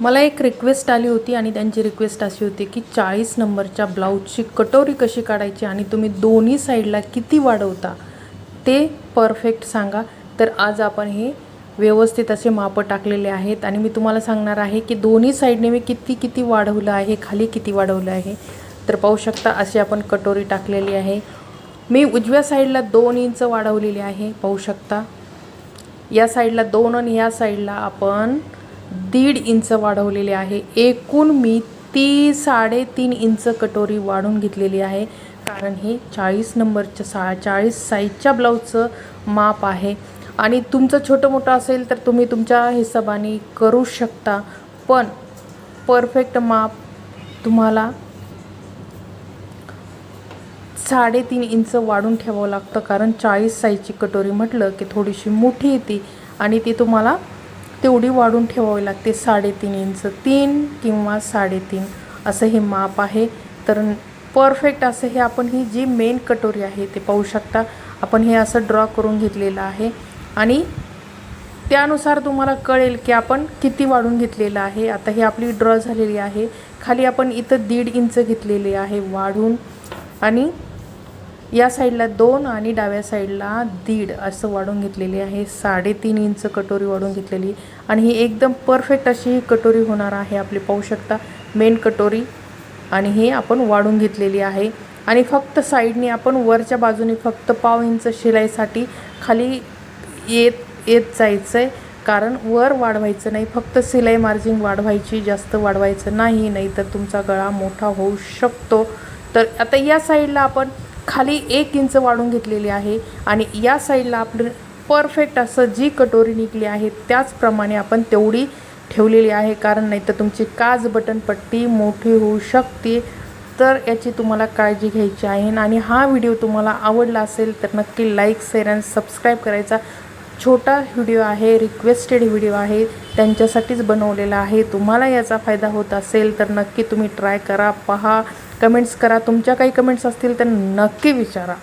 मला एक रिक्वेस्ट आली होती आणि त्यांची रिक्वेस्ट अशी होती की चाळीस नंबरच्या ब्लाऊजची कटोरी कशी काढायची आणि तुम्ही दोन्ही साईडला किती वाढवता ते परफेक्ट सांगा. तर आज आपण हे व्यवस्थित असे मापं टाकलेले आहेत आणि मी तुम्हाला सांगणार आहे की दोन्ही साईडने मी किती किती वाढवलं आहे खाली किती वाढवलं आहे. तर पाहू शकता अशी आपण कटोरी टाकलेली आहे. मी उजव्या साईडला दोन इंच वाढवलेली आहे पाहू शकता. या साईडला दोन आणि या साईडला आपण दीड इंच वाढवलेले आहे. एकूण मी ती साडेतीन इंच कटोरी वाढून घेतलेली आहे. कारण हे चाळीस नंबरच्या सा चाळीस साईजच्या ब्लाऊजचं माप आहे. आणि तुमचं छोटं मोठं असेल तर तुम्ही तुमच्या हिशोबाने करू शकता. पण परफेक्ट माप तुम्हाला साडेतीन इंच वाढून ठेवावं लागतं. कारण चाळीस साईजची कटोरी म्हटलं की थोडीशी मोठी येते आणि ती तुम्हाला तेवढी वाढून ठेवावी लागते. साडेतीन इंच तीन किंवा साडेतीन असं हे माप आहे. तर परफेक्ट असं हे आपण ही जी मेन कटोरी आहे ते पाहू शकता. आपण हे असं ड्रॉ करून घेतलेलं आहे. आणि त्यानुसार तुम्हाला कळेल की आपण किती वाढून घेतलेलं आहे. आता ही आपली ड्रॉ झालेली आहे. खाली आपण इथं दीड इंच घेतलेली आहे वाढून. आणि या साईडला दोन आणि डाव्या साईडला दीड असं वाढून घेतलेली आहे. साडेतीन इंच कटोरी वाढून घेतलेली. आणि ही एकदम परफेक्ट अशी ही कटोरी होणार आहे आपली पाहू शकता. मेन कटोरी. आणि हे आपण वाढून घेतलेली आहे. आणि फक्त साईडने आपण वरच्या बाजूने फक्त पाव इंच शिलाईसाठी खाली येत येत जायचं आहे कारण वर वाढवायचं नाही. फक्त सिलाई मार्जिन वाढवायची जास्त वाढवायचं नाही. नाही तर तुमचा गळा मोठा होऊ शकतो. तर आता या साईडला आपण खाली एक इंच वाढून घेतलेली आहे आणि या साईडला आपलं परफेक्ट असं जी कटोरी निघली आहे त्याचप्रमाणे आपण तेवढी ठेवलेली आहे. कारण नाही तर तुमची काज बटन पट्टी मोठी होऊ शकते. तर याची तुम्हाला काळजी घ्यायची आहे. आणि हा व्हिडिओ तुम्हाला आवडला असेल तर नक्की लाईक शेअर आणि सबस्क्राईब करायचा छोटा व्हिडिओ आहे रिक्वेस्टेड व्हिडिओ आहे त्यांच्यासाठीच बनवलेला आहे. तुम्हाला याचा फायदा होत असेल तर नक्की तुम्ही ट्राय करा पहा. कमेंट्स करा. तुमच्या काही कमेंट्स असतील तर नक्की विचारा.